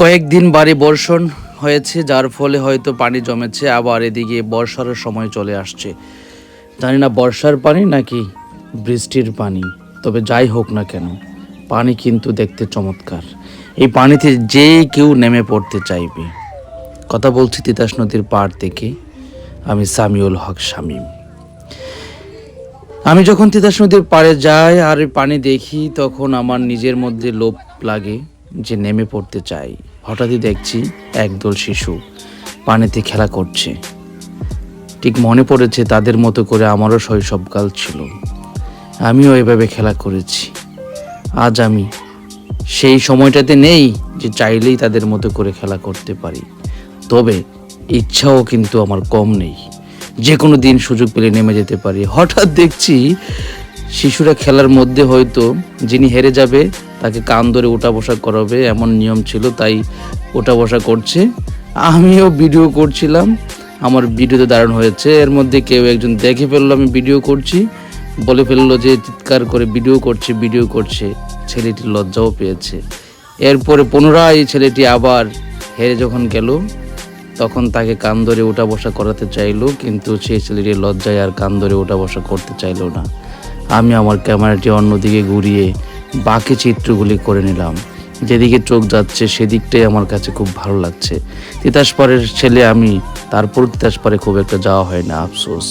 কয়েকদিন বাড়ি বর্ষণ হয়েছে, যার ফলে হয়তো পানি জমেছে। আবার এদিকে বর্ষার সময় চলে আসছে। জানি না বর্ষার পানি নাকি বৃষ্টির পানি, তবে যাই হোক না কেন, পানি কিন্তু দেখতে চমৎকার। এই পানিতে যে কেউ নেমে পড়তে চাইবে। কথা বলছি তিতাস নদীর পাড় থেকে, আমি সামিউল হক শামীম। আমি যখন তিতাস নদীর পাড়ে যাই আর পানি দেখি, তখন আমার নিজের মধ্যে লোভ লাগে। যে নেমে পড়তে চাই। হঠাৎই দেখছি একদল শিশু পানিতে খেলা করছে। ঠিক মনে পড়েছে তাদের মতো করে আমারও শৈশবকাল ছিল। আমিও এভাবে খেলা করেছি। আজ আমি সেই সময়টাতে নেই যে চাইলেই তাদের মতো করে খেলা করতে পারি। তবে ইচ্ছাও কিন্তু আমার কম নেই। যে কোনো দিন সুযোগ পেলে নেমে যেতে পারি। হঠাৎ দেখছি শিশুরা খেলার মধ্যে হয়তো যিনি হেরে যাবে তাকে কান ধরে ওঠা বসা করাবে, এমন নিয়ম ছিল, তাই ওঠা বসা করছে। আমিও ভিডিও করছিলাম, আমার ভিডিওতে দারুণ হয়েছে। এর মধ্যে কেউ একজন দেখে ফেলল, আমি ভিডিও করছি। বলে ফেলল যে, চিৎকার করে ভিডিও করছে ভিডিও করছে। ছেলেটি লজ্জাও পেয়েছে। এরপরে পুনরায় ছেলেটি আবার হেরে যখন গেল, তখন তাকে কান ধরে ওঠা বসা করাতে চাইলো, কিন্তু সেই ছেলেটি লজ্জায় আর কান ধরে ওঠা বসা করতে চাইলো না। আমি আমার ক্যামেরাটি অন্যদিকে ঘুরিয়ে বাকি চিত্রগুলি করে নিলাম। যেদিকে চোখ যাচ্ছে, সেদিকটাই আমার কাছে খুব ভালো লাগছে। তিতাস পরের ছেলে আমি, তারপর তিতাস পাড়ে খুব একটা যাওয়া হয় না, আফসোস।